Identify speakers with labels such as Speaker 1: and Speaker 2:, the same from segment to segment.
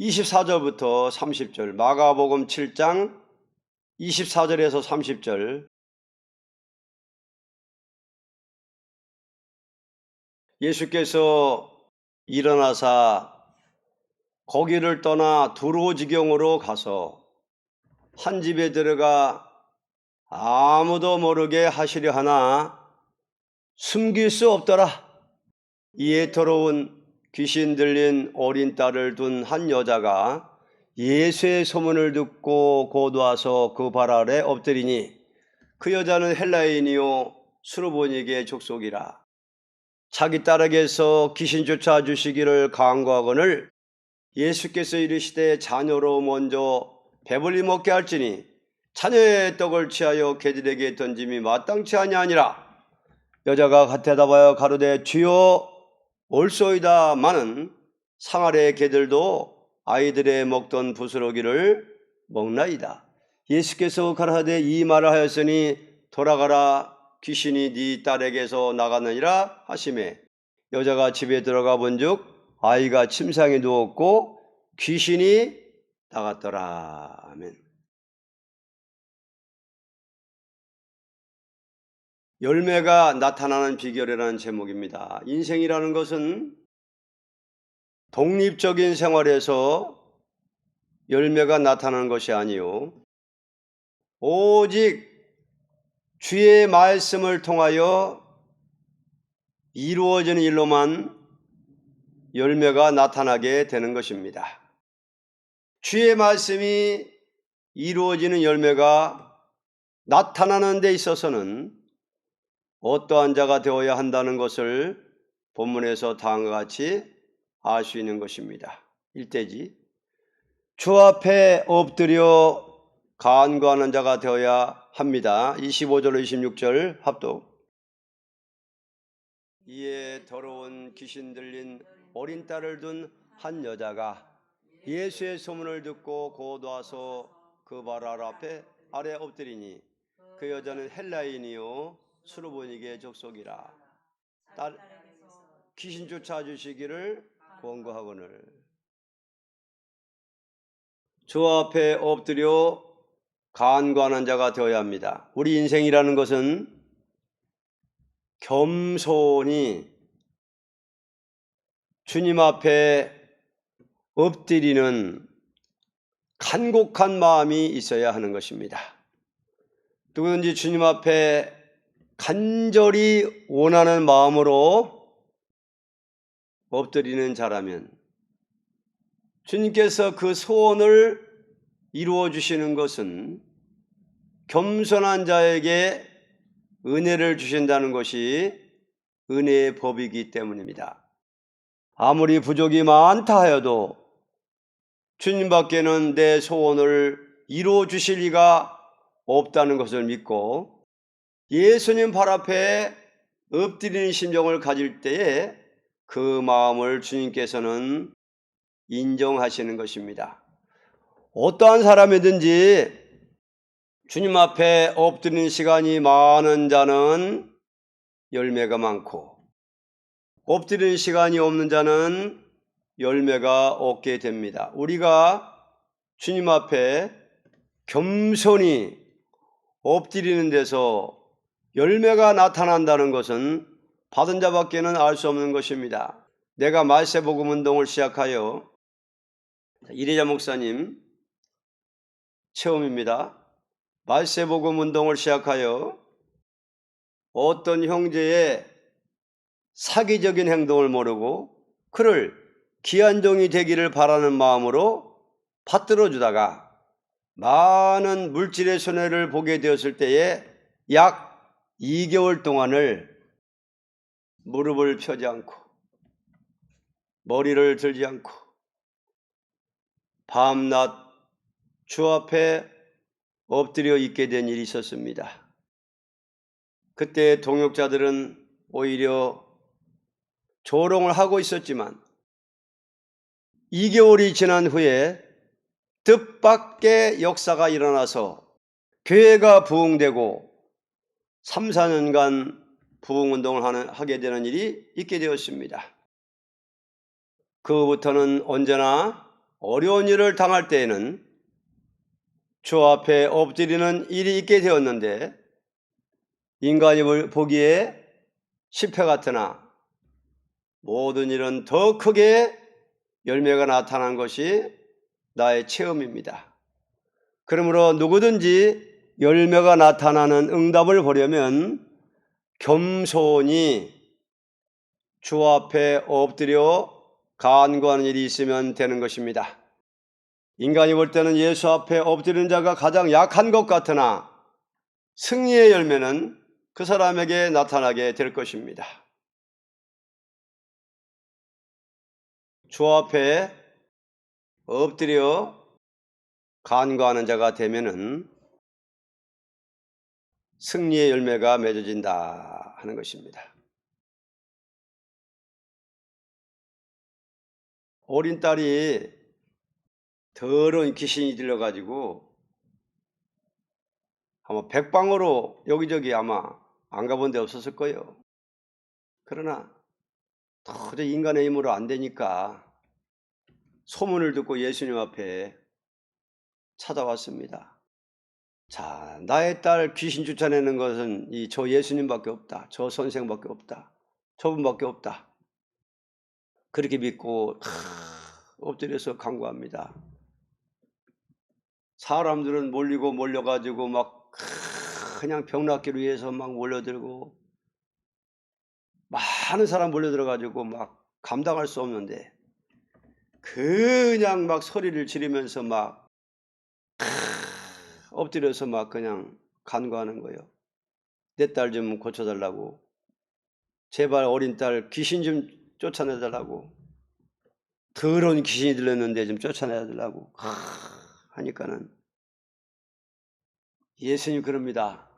Speaker 1: 24절부터 30절, 마가복음 7장 24절에서 30절. 예수께서 일어나사 거기를 떠나 두로 지경으로 가서 한 집에 들어가 아무도 모르게 하시려 하나 숨길 수 없더라. 이에 더러운 귀신 들린 어린 딸을 둔 한 여자가 예수의 소문을 듣고 곧 와서 그 발 아래 엎드리니 그 여자는 헬라인이요 수르보니게 족속이라. 자기 딸에게서 귀신 쫓아 주시기를 강구하거늘 예수께서 이르시되 자녀로 먼저 배불리 먹게 할지니 자녀의 떡을 취하여 개들에게 던짐이 마땅치 아니하니라. 여자가 대답하여 가로되 주여 올소이다 마는 상아래 개들도 아이들의 먹던 부스러기를 먹나이다. 예수께서 가라사대 이 말을 하였으니 돌아가라 귀신이 네 딸에게서 나갔느니라 하심에 여자가 집에 들어가 본즉 아이가 침상에 누웠고 귀신이 나갔더라. 아멘. 열매가 나타나는 비결이라는 제목입니다. 인생이라는 것은 독립적인 생활에서 열매가 나타나는 것이 아니요. 오직 주의 말씀을 통하여 이루어지는 일로만 열매가 나타나게 되는 것입니다. 주의 말씀이 이루어지는 열매가 나타나는 데 있어서는 어떠한 자가 되어야 한다는 것을 본문에서 다음과 같이 알 수 있는 것입니다. 일대지 주 앞에 엎드려 간구하는 자가 되어야 합니다. 25절 26절 합독 이에 더러운 귀신 들린 어린 딸을 둔 한 여자가 예수의 소문을 듣고 곧 와서 그 발 앞에 아래 엎드리니 그 여자는 헬라인이요 수르보니게 족속이라 딸 귀신 쫓아주시기를 권고하거늘 주 앞에 엎드려 간구하는 자가 되어야 합니다. 우리 인생이라는 것은 겸손히 주님 앞에 엎드리는 간곡한 마음이 있어야 하는 것입니다. 누구든지 주님 앞에 간절히 원하는 마음으로 엎드리는 자라면 주님께서 그 소원을 이루어 주시는 것은 겸손한 자에게 은혜를 주신다는 것이 은혜의 법이기 때문입니다. 아무리 부족이 많다 하여도 주님밖에는 내 소원을 이루어 주실 리가 없다는 것을 믿고 예수님 발 앞에 엎드리는 심정을 가질 때에 그 마음을 주님께서는 인정하시는 것입니다. 어떠한 사람이든지 주님 앞에 엎드리는 시간이 많은 자는 열매가 많고 엎드리는 시간이 없는 자는 열매가 없게 됩니다. 우리가 주님 앞에 겸손히 엎드리는 데서 열매가 나타난다는 것은 받은 자밖에는 알 수 없는 것입니다. 내가 말세 복음 운동을 시작하여 이래자 목사님 체험입니다. 말세 복음 운동을 시작하여 어떤 형제의 사기적인 행동을 모르고 그를 기한종이 되기를 바라는 마음으로 받들어 주다가 많은 물질의 손해를 보게 되었을 때에 약 2개월 동안을 무릎을 펴지 않고 머리를 들지 않고 밤낮 주 앞에 엎드려 있게 된 일이 있었습니다. 그때 동역자들은 오히려 조롱을 하고 있었지만 2개월이 지난 후에 뜻밖의 역사가 일어나서 교회가 부흥되고 3, 4년간 부흥운동을 하는, 하게 되는 일이 있게 되었습니다. 그부터는 언제나 어려운 일을 당할 때에는 주 앞에 엎드리는 일이 있게 되었는데 인간이 보기에 실패 같으나 모든 일은 더 크게 열매가 나타난 것이 나의 체험입니다. 그러므로 누구든지 열매가 나타나는 응답을 보려면 겸손히 주 앞에 엎드려 간구하는 일이 있으면 되는 것입니다. 인간이 볼 때는 예수 앞에 엎드리는 자가 가장 약한 것 같으나 승리의 열매는 그 사람에게 나타나게 될 것입니다. 주 앞에 엎드려 간구하는 자가 되면은 승리의 열매가 맺어진다 하는 것입니다. 어린 딸이 더러운 귀신이 들려가지고 아마 백방으로 여기저기 아마 안 가본 데 없었을 거예요. 그러나 도저히 인간의 힘으로 안 되니까 소문을 듣고 예수님 앞에 찾아왔습니다. 자, 나의 딸 귀신 쫓아내는 것은 이 저 예수님밖에 없다. 저 선생밖에 없다. 저분밖에 없다. 그렇게 믿고 엎드려서 간구합니다. 사람들은 몰리고 몰려가지고 막 그냥 병 낫기를 위해서 막 몰려들고 많은 사람 몰려들어가지고 막 감당할 수 없는데 그냥 막 소리를 지르면서 막 엎드려서 막 그냥 간구하는 거예요. 내 딸 좀 고쳐달라고. 제발 어린 딸 귀신 좀 쫓아내달라고. 더러운 귀신이 들렸는데 좀 쫓아내달라고. 하니까는 예수님 그럽니다.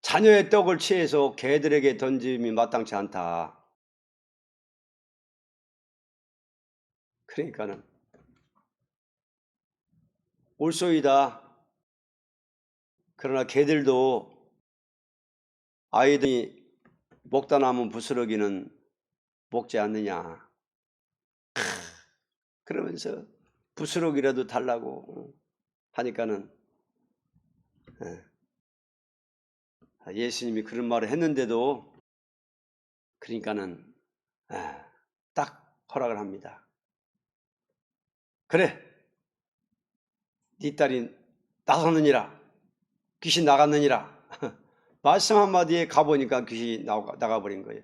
Speaker 1: 자녀의 떡을 취해서 개들에게 던짐이 마땅치 않다. 그러니까는 올소이다. 그러나 개들도 아이들이 먹다 남은 부스러기는 먹지 않느냐. 그러면서 부스러기라도 달라고 하니까는 예. 예수님이 그런 말을 했는데도 그러니까는 예, 딱 허락을 합니다. 그래, 네 딸이 나섰느니라, 귀신 나갔느니라. 말씀 한마디에 가보니까 귀신이 나가버린 거예요.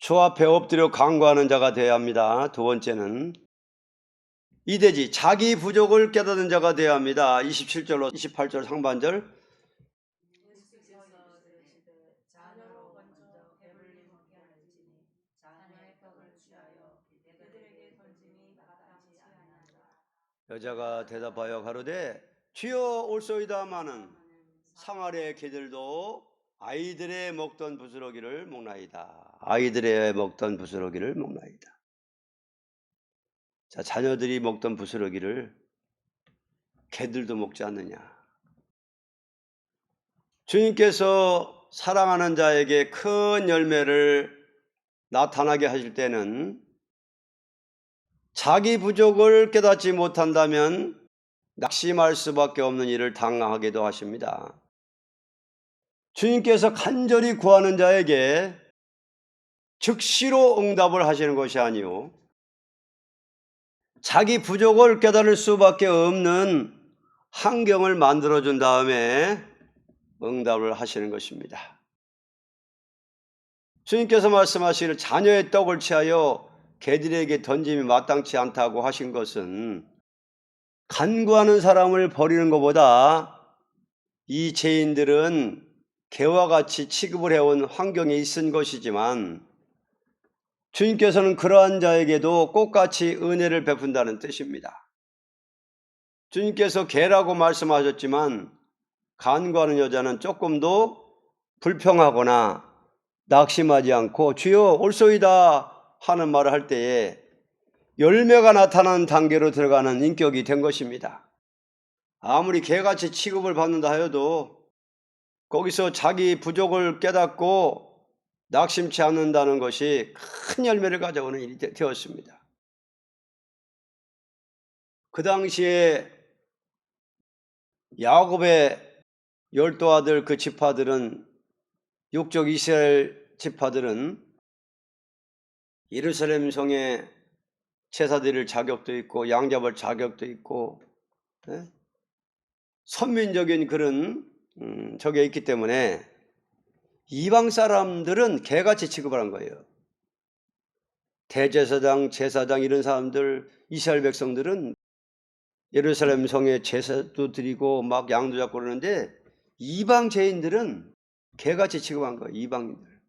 Speaker 1: 주 앞에 엎드려 강구하는 자가 되어야 합니다. 두 번째는 이대지 자기 부족을 깨닫는 자가 되어야 합니다. 27절로 28절 상반절
Speaker 2: 예수께서 들으시되 자녀로 먼저 배불리 먹게 할지니 자녀의 떡을 취하여 그들에게 던짐이 마땅치 아니하니라
Speaker 1: 여자가 대답하여 가로되 주여 올소이다마는 상아래 개들도 아이들의 먹던 부스러기를 먹나이다. 아이들의 먹던 부스러기를 먹나이다. 자, 자녀들이 먹던 부스러기를 개들도 먹지 않느냐. 주님께서 사랑하는 자에게 큰 열매를 나타나게 하실 때는 자기 부족을 깨닫지 못한다면 낙심할 수밖에 없는 일을 당하기도 하십니다. 주님께서 간절히 구하는 자에게 즉시로 응답을 하시는 것이 아니요. 자기 부족을 깨달을 수밖에 없는 환경을 만들어준 다음에 응답을 하시는 것입니다. 주님께서 말씀하시기를 자녀의 떡을 취하여 개들에게 던짐이 마땅치 않다고 하신 것은 간구하는 사람을 버리는 것보다 이 죄인들은 개와 같이 취급을 해온 환경에 있은 것이지만 주님께서는 그러한 자에게도 꽃같이 은혜를 베푼다는 뜻입니다. 주님께서 개라고 말씀하셨지만 간구하는 여자는 조금도 불평하거나 낙심하지 않고 주여 올소이다 하는 말을 할 때에 열매가 나타나는 단계로 들어가는 인격이 된 것입니다. 아무리 개같이 취급을 받는다 하여도 거기서 자기 부족을 깨닫고 낙심치 않는다는 것이 큰 열매를 가져오는 일이 되- 되었습니다. 그 당시에 야곱의 열두 아들 그 지파들은 육족 이스라엘 지파들은 예루살렘 성에 제사 드릴 자격도 있고 양 잡을 자격도 있고 예? 선민적인 그런 음, 저게 있기 때문에 이방 사람들은 개같이 취급을 한 거예요. 대제사장, 제사장 이런 사람들 이스라엘 백성들은 예루살렘 성에 제사도 드리고 막 양도 잡고 그러는데 이방 죄인들은 개같이 취급한 거예요. 이방인들.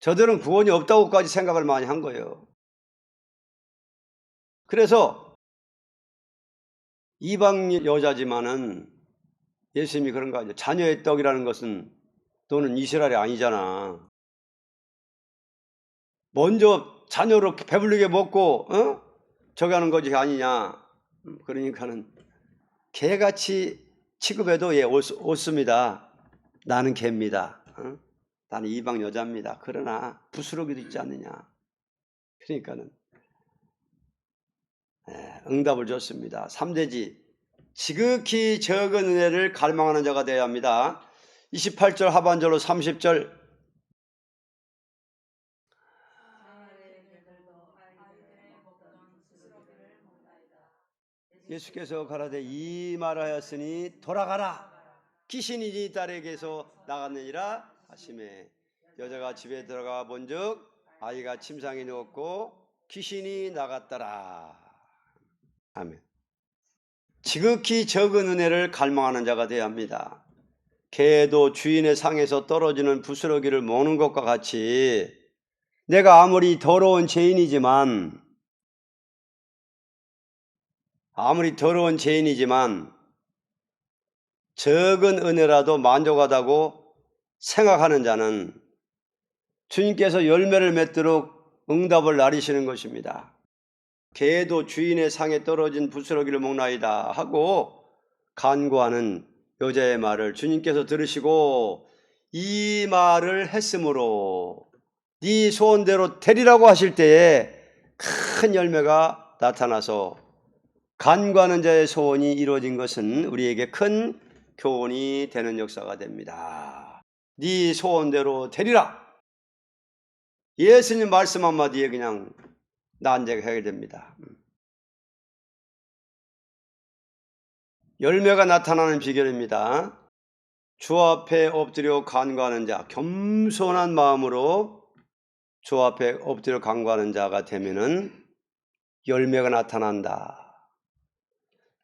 Speaker 1: 저들은 구원이 없다고까지 생각을 많이 한 거예요. 그래서 이방 여자지만은 예수님이 그런 거 아니에요. 자녀의 떡이라는 것은 너는 이스라엘이 아니잖아. 먼저 자녀로 배불리게 먹고 어? 저기 하는 것이 아니냐. 음, 그러니까는 개같이 취급해도 예 옳, 옳습니다. 나는 개입니다. 어? 나는 이방 여자입니다. 그러나 부스러기도 있지 않느냐. 그러니까는 예, 응답을 줬습니다. 3대지 지극히 적은 은혜를 갈망하는 자가 되어야 합니다. 28절 하반절로 30절 예수께서 가라되 이 말하였으니 돌아가라 귀신이 네 딸에게서 나갔느니라 하심에 여자가 집에 들어가 본즉 아이가 침상에 누웠고 귀신이 나갔더라. 아멘. 지극히 적은 은혜를 갈망하는 자가 되어야 합니다. 개도 주인의 상에서 떨어지는 부스러기를 먹는 것과 같이 내가 아무리 더러운 죄인이지만 아무리 더러운 죄인이지만 적은 은혜라도 만족하다고 생각하는 자는 주님께서 열매를 맺도록 응답을 나리시는 것입니다. 개도 주인의 상에 떨어진 부스러기를 먹나이다 하고 간구하는 여자의 말을 주님께서 들으시고 이 말을 했으므로 네 소원대로 되리라고 하실 때에 큰 열매가 나타나서 간과하는 자의 소원이 이루어진 것은 우리에게 큰 교훈이 되는 역사가 됩니다. 네 소원대로 되리라. 예수님 말씀 한마디에 그냥 난제하게 됩니다. 열매가 나타나는 비결입니다. 주 앞에 엎드려 간구하는 자, 겸손한 마음으로 주 앞에 엎드려 간구하는 자가 되면은 열매가 나타난다.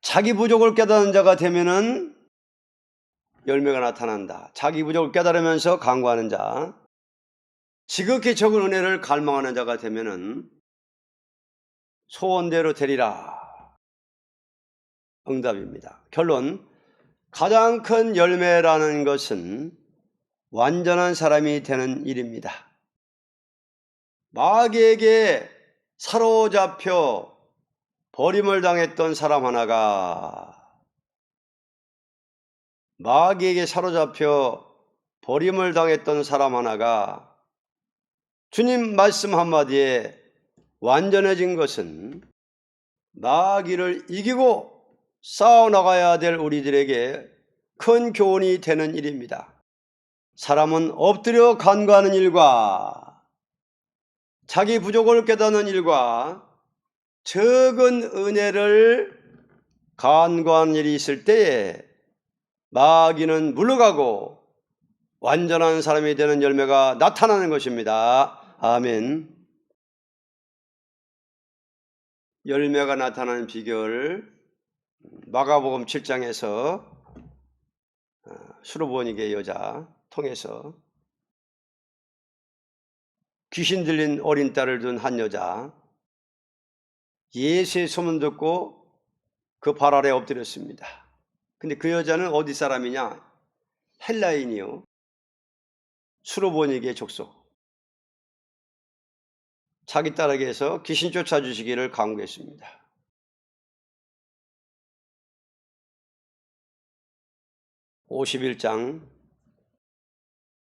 Speaker 1: 자기 부족을 깨닫는 자가 되면은 열매가 나타난다. 자기 부족을 깨달으면서 간구하는 자, 지극히 적은 은혜를 갈망하는 자가 되면은 소원대로 되리라. 응답입니다. 결론, 가장 큰 열매라는 것은 완전한 사람이 되는 일입니다. 마귀에게 사로잡혀 버림을 당했던 사람 하나가 마귀에게 사로잡혀 버림을 당했던 사람 하나가 주님 말씀 한마디에 완전해진 것은 마귀를 이기고 싸워나가야 될 우리들에게 큰 교훈이 되는 일입니다. 사람은 엎드려 간구하는 일과 자기 부족을 깨닫는 일과 적은 은혜를 간구하는 일이 있을 때에 마귀는 물러가고 완전한 사람이 되는 열매가 나타나는 것입니다. 아멘. 열매가 나타나는 비결 마가복음 7장에서 수로보니게 여자 통해서 귀신 들린 어린 딸을 둔 한 여자 예수의 소문 듣고 그 발 아래 엎드렸습니다. 근데 그 여자는 어디 사람이냐? 헬라인이요. 수로보니게 족속. 자기 딸에게서 귀신 쫓아주시기를 강구했습니다. 51장